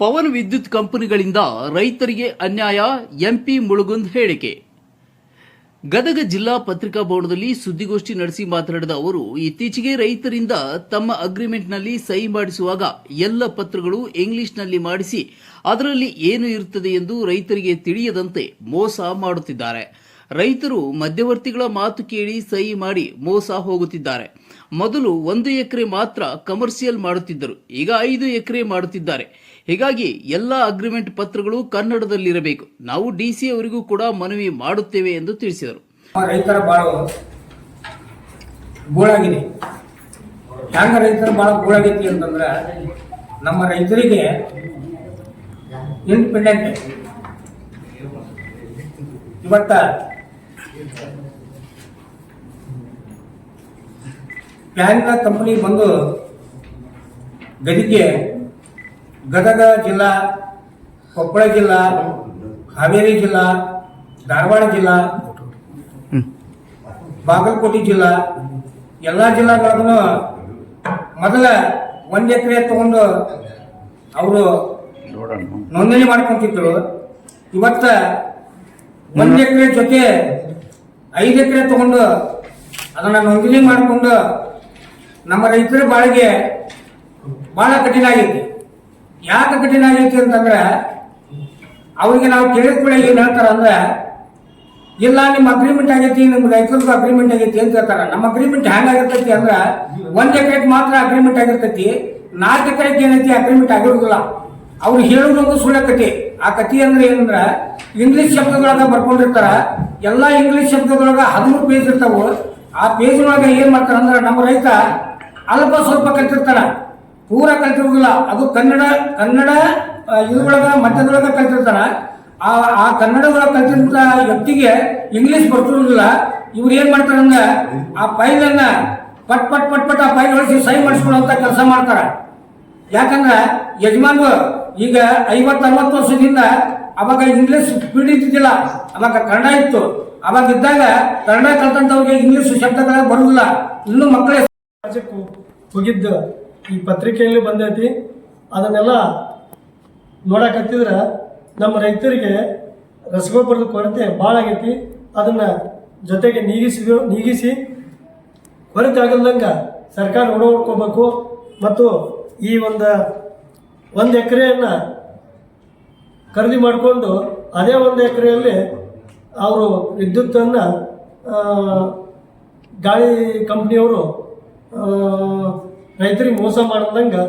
ಪವನ್ ವಿದ್ಯುತ್ ಕಂಪನಿಗಳಿಂದ ರೈತರಿಗೆ ಅನ್ಯಾಯ, ಎಂಪಿ ಮುಳುಗುಂದ್ ಹೇಳಿಕೆ. ಗದಗ ಜಿಲ್ಲಾ ಪತ್ರಿಕಾ ಭವನದಲ್ಲಿ ಸುದ್ದಿಗೋಷ್ಠಿ ನಡೆಸಿ ಮಾತನಾಡಿದ ಅವರು, ಇತ್ತೀಚೆಗೆ ರೈತರಿಂದ ತಮ್ಮ ಅಗ್ರಿಮೆಂಟ್ನಲ್ಲಿ ಸಹಿ ಮಾಡಿಸುವಾಗ ಎಲ್ಲ ಪತ್ರಗಳು ಇಂಗ್ಲಿಷ್ನಲ್ಲಿ ಮಾಡಿಸಿ ಅದರಲ್ಲಿ ಏನು ಇರುತ್ತದೆ ಎಂದು ರೈತರಿಗೆ ತಿಳಿಯದಂತೆ ಮೋಸ ಮಾಡುತ್ತಿದ್ದಾರೆ. ರೈತರು ಮಧ್ಯವರ್ತಿಗಳ ಮಾತು ಕೇಳಿ ಸಹಿ ಮಾಡಿ ಮೋಸ ಹೋಗುತ್ತಿದ್ದಾರೆ. ಮೊದಲು ಒಂದು ಎಕರೆ ಮಾತ್ರ ಕಮರ್ಷಿಯಲ್ ಮಾಡುತ್ತಿದ್ದರು, ಈಗ ಐದು ಎಕರೆ ಮಾಡುತ್ತಿದ್ದಾರೆ. ಹೀಗಾಗಿ ಎಲ್ಲ ಅಗ್ರಿಮೆಂಟ್ ಪತ್ರಗಳು ಕನ್ನಡದಲ್ಲಿರಬೇಕು. ನಾವು ಡಿಸಿ ಅವರಿಗೂ ಕೂಡ ಮನವಿ ಮಾಡುತ್ತೇವೆ ಎಂದು ತಿಳಿಸಿದರು. ರೈತರ ಭಾಳ ಗೋಳಾಗಿದೆ. ಹ್ಯಾಂಗ ರೈತರ ಭಾಳ ಗೋಳಾಗೈತಿ ಅಂತಂದ್ರೆ ನಮ್ಮ ರೈತರಿಗೆ ಇಂಡಿಪೆಂಡೆಂಟ್ ಇವತ್ತ ಪ್ಯಾನ್ ಕಂಪನಿ ಬಂದು ಗದಿಗೆ ಗದಗ ಜಿಲ್ಲಾ, ಕೊಪ್ಪಳ ಜಿಲ್ಲಾ, ಹಾವೇರಿ ಜಿಲ್ಲಾ, ಧಾರವಾಡ ಜಿಲ್ಲಾ, ಬಾಗಲಕೋಟೆ ಜಿಲ್ಲಾ, ಎಲ್ಲ ಜಿಲ್ಲಾಗಳಿಗೂ ಮೊದಲ ಒಂದು ಎಕರೆ ತಗೊಂಡು ಅವರು ನೋಂದಣಿ ಮಾಡ್ಕೊಂತಿದ್ರು. ಇವತ್ತ ಒಂದು ಎಕರೆ ಜೊತೆ ಐದು ಎಕರೆ ತಗೊಂಡು ಅದನ್ನ ನೋಂದಣಿ ಮಾಡಿಕೊಂಡು ನಮ್ಮ ರೈತರ ಬಾಳಿಗೆ ಬಹಳ ಕಠಿಣ ಆಗೈತಿ. ಯಾಕೆ ಕಠಿಣ ಆಗೈತಿ ಅಂತಂದ್ರೆ, ಅವ್ರಿಗೆ ನಾವು ಕೇಳಿದ ಕೂಡ ಏನ್ ಹೇಳ್ತಾರ ಅಂದ್ರೆ, ಇಲ್ಲ, ನಿಮ್ಮ ಅಗ್ರಿಮೆಂಟ್ ಆಗೈತಿ, ನಿಮ್ಗೆ ರೈತರದ್ದು ಅಗ್ರಿಮೆಂಟ್ ಆಗೈತಿ ಅಂತ ಹೇಳ್ತಾರ. ನಮ್ಮ ಅಗ್ರಿಮೆಂಟ್ ಹೆಂಗಾಗಿರ್ತೈತಿ ಅಂದ್ರ, ಒಂದ್ ಎಕರೆಗೆ ಮಾತ್ರ ಅಗ್ರಿಮೆಂಟ್ ಆಗಿರ್ತೈತಿ, ನಾಲ್ಕು ಎಕರೆಗೆ ಏನೈತಿ ಅಗ್ರಿಮೆಂಟ್ ಆಗಿರುದಿಲ್ಲ ಅವ್ರು ಹೇಳೋದೊಂದು ಸುಳ್ಳ ಕತೆ ಆ ಕತಿ ಅಂದ್ರೆ ಏನಂದ್ರ ಇಂಗ್ಲಿಷ್ ಶಬ್ದದೊಳಗ ಬರ್ಕೊಂಡಿರ್ತಾರ. ಎಲ್ಲಾ ಇಂಗ್ಲಿಷ್ ಶಬ್ದದೊಳಗ ಹದಿಮೂರು ಪೇಜ್ ಇರ್ತಾವ. ಆ ಪೇಜ್ ಒಳಗ ಏನ್ ಮಾಡ್ತಾರ ಅಂದ್ರ, ನಮ್ಮ ರೈತ ಅಲ್ಪ ಸ್ವಲ್ಪ ಕಲ್ತಿರ್ತಾರ ಪೂರ ಕಲ್ತಿರುವುದಿಲ್ಲ. ಅದು ಕನ್ನಡ ಕನ್ನಡ ಇದ್ರೊಳಗ ಮಧ್ಯದೊಳಗ ಕಲ್ತಿರ್ತಾರ. ಆ ಆ ಕನ್ನಡದೊಳಗೆ ಕಲ್ತಿರ್ತ ವ್ಯಕ್ತಿಗೆ ಇಂಗ್ಲಿಷ್ ಬರ್ತಿರುವುದಿಲ್ಲ. ಇವ್ರು ಏನ್ ಮಾಡ್ತಾರಂದ್ರ ಆ ಫೈಲನ್ನ ಪಟ್ ಪಟ್ ಪಟ್ ಪಟ್ ಆ ಫೈಲ್ ಒಳಗೆ ಸಹಿ ಮಾಡಿಸ್ಕೊಳ್ಳುವಂತ ಕೆಲಸ ಮಾಡ್ತಾರ. ಯಾಕಂದ್ರ ಯಜಮಾನ್ರು ಈಗ ಐವತ್ ಅರವತ್ತು ವರ್ಷದಿಂದ ಅವಾಗ ಇಂಗ್ಲಿಷ್ ಸ್ಪೀಡ್ ಇದ್ದಿದ್ದಿಲ್ಲ ಅವಾಗ ಕನ್ನಡ ಇತ್ತು. ಅವಾಗ ಇದ್ದಾಗ ಕನ್ನಡ ಕಲ್ತಂತವ್ರಿಗೆ ಇಂಗ್ಲಿಷ್ ಶಬ್ದಗಳ ಬರುದಿಲ್ಲ. ಇನ್ನು ಮಕ್ಕಳೇ ರಾಜ್ಯಕ್ಕೂ ಹೋಗಿದ್ದ ಈ ಪತ್ರಿಕೆಯಲ್ಲಿ ಬಂದೈತಿ. ಅದನ್ನೆಲ್ಲ ನೋಡಕತ್ತಿದ್ರೆ ನಮ್ಮ ರೈತರಿಗೆ ರಸಗೊಬ್ಬರದ ಕೊರತೆ ಭಾಳ ಆಗೈತಿ. ಅದನ್ನು ಜೊತೆಗೆ ನೀಗಿಸಿ ನೀಗಿಸಿ ಕೊರತೆ ಆಗಲ್ದಂಗೆ ಸರ್ಕಾರ ನೋಡ್ಕೋಬೇಕು ಮತ್ತು ಈ ಒಂದು ಒಂದು ಎಕರೆಯನ್ನು ಖರೀದಿ ಮಾಡಿಕೊಂಡು ಅದೇ ಒಂದು ಎಕರೆಯಲ್ಲಿ ಅವರು ವಿದ್ಯುತ್ತನ್ನು ಗಾಳಿ ಕಂಪ್ನಿಯವರು ರೈತರಿಗೆ ಮೋಸ ಮಾಡ್ದಂಗೆ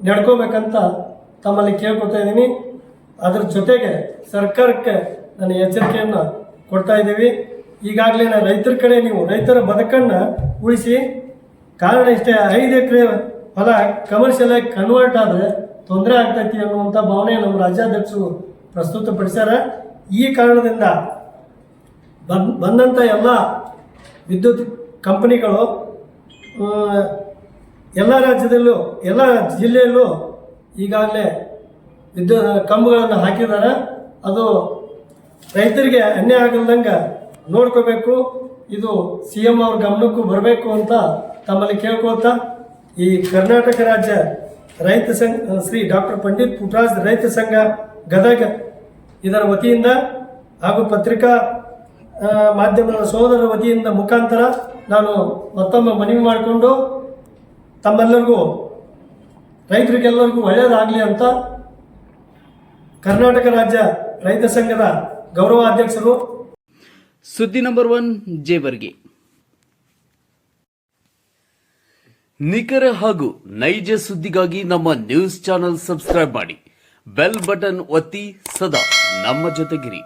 ನಡ್ಕೋಬೇಕಂತ ತಮ್ಮಲ್ಲಿ ಕೇಳ್ಕೊತಾ ಇದ್ದೀನಿ. ಅದ್ರ ಜೊತೆಗೆ ಸರ್ಕಾರಕ್ಕೆ ನಾನು ಎಚ್ಚರಿಕೆಯನ್ನು ಕೊಡ್ತಾ ಇದ್ದೀವಿ. ಈಗಾಗಲೇ ನಾನು ರೈತರ ಕಡೆ ನೀವು ರೈತರ ಬದುಕನ್ನು ಉಳಿಸಿ, ಕಾರಣ ಇಷ್ಟೇ, ಐದು ಎಕರೆ ಹೊಲ ಕಮರ್ಷಿಯಲ್ ಆಗಿ ಕನ್ವರ್ಟ್ ಆದರೆ ತೊಂದರೆ ಆಗ್ತೈತಿ ಅನ್ನುವಂಥ ಭಾವನೆ ನಮ್ಮ ರಾಜ್ಯಾಧ್ಯಕ್ಷರು ಪ್ರಸ್ತುತಪಡಿಸ್ಯಾರ. ಈ ಕಾರಣದಿಂದ ಬಂದಂಥ ಎಲ್ಲ ವಿದ್ಯುತ್ ಕಂಪನಿಗಳು ಎಲ್ಲ ರಾಜ್ಯದಲ್ಲೂ, ಎಲ್ಲ ಜಿಲ್ಲೆಯಲ್ಲೂ ಈಗಾಗಲೇ ವಿದ್ಯುತ್ ಕಂಬಗಳನ್ನು ಹಾಕಿದ್ದಾರೆ. ಅದು ರೈತರಿಗೆ ಅನ್ಯಾಯ ಆಗಲ್ದಂಗೆ ನೋಡ್ಕೋಬೇಕು. ಇದು ಸಿ ಎಂ ಅವ್ರ ಗಮನಕ್ಕೂ ಬರಬೇಕು ಅಂತ ತಮ್ಮಲ್ಲಿ ಕೇಳ್ಕೊಳ್ತಾ, ಈ ಕರ್ನಾಟಕ ರಾಜ್ಯ ರೈತ ಸಂಘ ಶ್ರೀ ಡಾಕ್ಟರ್ ಪಂಡಿತ್ ಪುಟ್ರಾಜ್ ರೈತ ಸಂಘ ಗದಗ ಇದರ ವತಿಯಿಂದ ಹಾಗೂ ಪತ್ರಿಕಾ ಮಾಧ್ಯಮದ ಸೋದರರ ವತಿಯಿಂದ ಮುಖಾಂತರ ನಾನು ಮತ್ತೊಮ್ಮೆ ಮನವಿ ಮಾಡಿಕೊಂಡು ತಮ್ಮೆಲ್ಲರಿಗೂ ರೈತರಿಗೆಲ್ಲರಿಗೂ ಒಳ್ಳೆಯದಾಗಲಿ ಅಂತ ಕರ್ನಾಟಕ ರಾಜ್ಯ ರೈತ ಸಂಘದ ಗೌರವಾಧ್ಯಕ್ಷರು ಸುದ್ದಿ ನಂಬರ್ ಒನ್ ಜೇವರ್ಗಿ. ನಿಖರ ಹಾಗೂ ನೈಜ ಸುದ್ದಿಗಾಗಿ ನಮ್ಮ ನ್ಯೂಸ್ ಚಾನೆಲ್ ಸಬ್ಸ್ಕ್ರೈಬ್ ಮಾಡಿ. ಬೆಲ್ ಬಟನ್ ಒತ್ತಿ ಸದಾ ನಮ್ಮ ಜೊತೆಗಿರಿ.